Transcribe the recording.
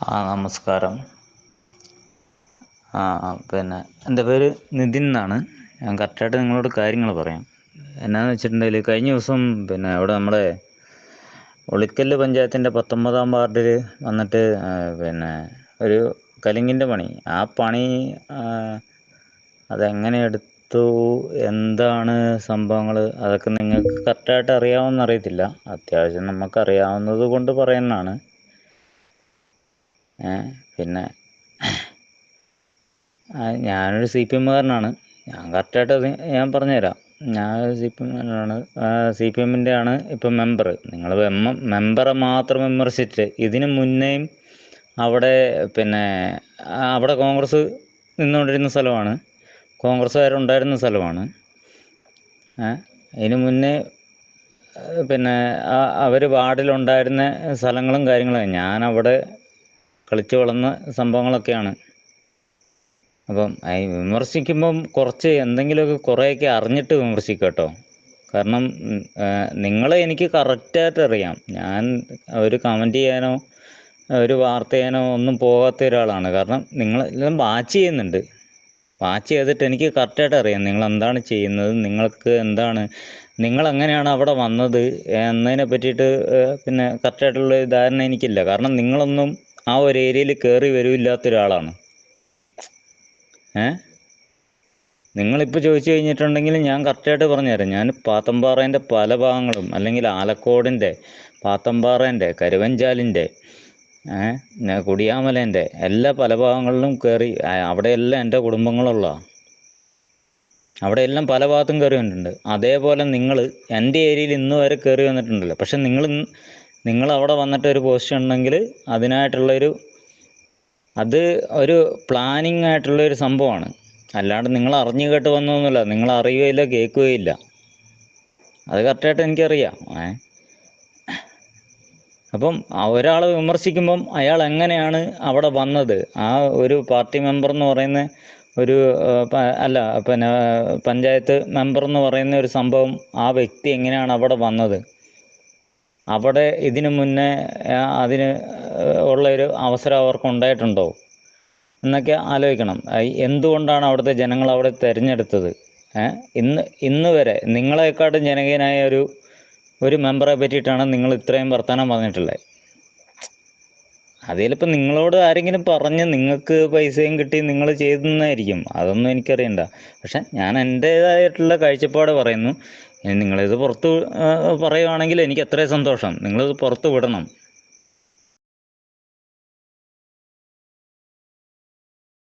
ആ നമസ്കാരം. ആ പിന്നെ എന്റെ പേര് നിതിൻ എന്നാണ്. ഞാൻ കറക്റ്റായിട്ട് നിങ്ങളോട് കാര്യങ്ങൾ പറയാം. എന്നാന്ന് വെച്ചിട്ടുണ്ടെങ്കിൽ കഴിഞ്ഞ ദിവസം പിന്നെ അവിടെ നമ്മുടെ ഒളിക്കല്ല് പഞ്ചായത്തിന്റെ പത്തൊമ്പതാം വാർഡിൽ വന്നിട്ട് പിന്നെ ഒരു കലിങ്ങിന്റെ പണി. ആ പണി അതെങ്ങനെ എടുത്തു എന്താണ് സംഭവങ്ങൾ അതൊക്കെ നിങ്ങൾക്ക് കറക്റ്റായിട്ട് അറിയാമെന്ന് അറിയത്തില്ല. അത്യാവശ്യം നമുക്കറിയാവുന്നത് കൊണ്ട് പറയുന്നതാണ്. പിന്നെ ഞാനൊരു സി പി എമ്മുകാരനാണ് ഞാൻ കറക്റ്റായിട്ട് ഞാൻ പറഞ്ഞുതരാം. ഞാൻ സി പി എമ്മുകാരനാണ് സി പി എമ്മിന്റെ ആണ് ഇപ്പം മെമ്പർ നിങ്ങൾ മെമ്പറെ മാത്രം വിമർശിച്ചിട്ട് ഇതിന് മുന്നേയും അവിടെ പിന്നെ അവിടെ കോൺഗ്രസ് നിന്നുകൊണ്ടിരുന്ന സ്ഥലമാണ്. കോൺഗ്രസ്സുകാരുണ്ടായിരുന്ന സ്ഥലമാണ്. ഇതിന് മുന്നേ പിന്നെ അവർ വാർഡിലുണ്ടായിരുന്ന സ്ഥലങ്ങളും കാര്യങ്ങളും. ഞാൻ അവിടെ കളിച്ചു വളർന്ന സംഭവങ്ങളൊക്കെയാണ്. അപ്പം ഈ വിമർശിക്കുമ്പം കുറച്ച് എന്തെങ്കിലുമൊക്കെ കുറേയൊക്കെ അറിഞ്ഞിട്ട് വിമർശിക്കുക കേട്ടോ. കാരണം നിങ്ങളെ എനിക്ക് കറക്റ്റായിട്ട് അറിയാം. ഞാൻ ഒരു കമന്റ് ചെയ്യാനോ ഒരു വാർത്ത ചെയ്യാനോ ഒന്നും പോകാത്ത ഒരാളാണ്. കാരണം നിങ്ങൾ എല്ലാം വാച്ച് ചെയ്യുന്നുണ്ട്. വാച്ച് ചെയ്തിട്ട് എനിക്ക് കറക്റ്റായിട്ട് അറിയാം നിങ്ങൾ എന്താണ് ചെയ്യുന്നത് നിങ്ങൾക്ക് എന്താണ് നിങ്ങൾ എങ്ങനെയാണ് അവിടെ വന്നത് എന്നതിനെ പറ്റിയിട്ട് പിന്നെ കറക്റ്റായിട്ടുള്ള ധാരണ എനിക്കില്ല. കാരണം നിങ്ങളൊന്നും ആ ഒരു ഏരിയയിൽ കയറി വരൂല്ലാത്ത ഒരാളാണ് ഏ? നിങ്ങളിപ്പോൾ ചോദിച്ചു കഴിഞ്ഞിട്ടുണ്ടെങ്കിൽ ഞാൻ കറക്റ്റായിട്ട് പറഞ്ഞുതരാം. ഞാൻ പാത്തമ്പാറേന്റെ പല ഭാഗങ്ങളും അല്ലെങ്കിൽ ആലക്കോടിന്റെ പാത്തമ്പാറേന്റെ കരുവഞ്ചാലിന്റെ കുടിയാമലേന്റെ എല്ലാ പല ഭാഗങ്ങളിലും കയറി അവിടെയെല്ലാം എന്റെ കുടുംബങ്ങളുള്ള അവിടെയെല്ലാം പല ഭാഗത്തും കയറി വന്നിട്ടുണ്ട്. അതേപോലെ നിങ്ങൾ എന്റെ ഏരിയയിൽ ഇന്ന് വരെ കയറി വന്നിട്ടുണ്ടല്ലോ. പക്ഷെ നിങ്ങൾ നിങ്ങൾ അവിടെ വന്നിട്ട് ഒരു പോസ്റ്റ് ഉണ്ടെങ്കിൽ അതിനായിട്ടുള്ളൊരു അത് ഒരു പ്ലാനിങ് ആയിട്ടുള്ള ഒരു സംഭവമാണ്. അല്ലാണ്ട് നിങ്ങൾ അറിഞ്ഞു കേട്ട് വന്നൊന്നുമില്ല. നിങ്ങൾ അറിയുകയില്ല കേൾക്കുകയില്ല. അത് കറക്റ്റായിട്ട് എനിക്കറിയാം. ഏ? അപ്പം ഒരാൾ വിമർശിക്കുമ്പം അയാൾ എങ്ങനെയാണ് അവിടെ വന്നത്? ആ ഒരു പാർട്ടി മെമ്പർ എന്ന് പറയുന്ന ഒരു അല്ല പിന്നെ പഞ്ചായത്ത് മെമ്പർ എന്ന് പറയുന്ന ഒരു സംഭവം ആ വ്യക്തി എങ്ങനെയാണ് അവിടെ വന്നത്? അവിടെ ഇതിനു മുന്നേ അതിന് ഉള്ള ഒരു അവസരം അവർക്ക് ഉണ്ടായിട്ടുണ്ടോ? എന്നൊക്കെ ആലോചിക്കണം. എന്തുകൊണ്ടാണ് അവിടുത്തെ ജനങ്ങൾ അവിടെ തിരഞ്ഞെടുത്തത്? ഇന്ന് ഇന്ന് വരെ നിങ്ങളെക്കാട്ടും ജനകീയനായ ഒരു ഒരു മെമ്പറെ പറ്റിയിട്ടാണ് നിങ്ങൾ ഇത്രയും വർത്തമാനം പറഞ്ഞിട്ടുള്ളത് അതിലിപ്പോൾ നിങ്ങളോട് ആരെങ്കിലും പറഞ്ഞ് നിങ്ങൾക്ക് പൈസയും കിട്ടി നിങ്ങൾ ചെയ്തെന്നായിരിക്കും. അതൊന്നും എനിക്കറിയണ്ട. പക്ഷെ ഞാൻ എന്റേതായിട്ടുള്ള കാഴ്ചപ്പാട് പറയുന്നു. നിങ്ങളിത് പുറത്ത് പറയുകയാണെങ്കിൽ എനിക്ക് അത്രയും സന്തോഷം. നിങ്ങളിത് പുറത്ത് വിടണം.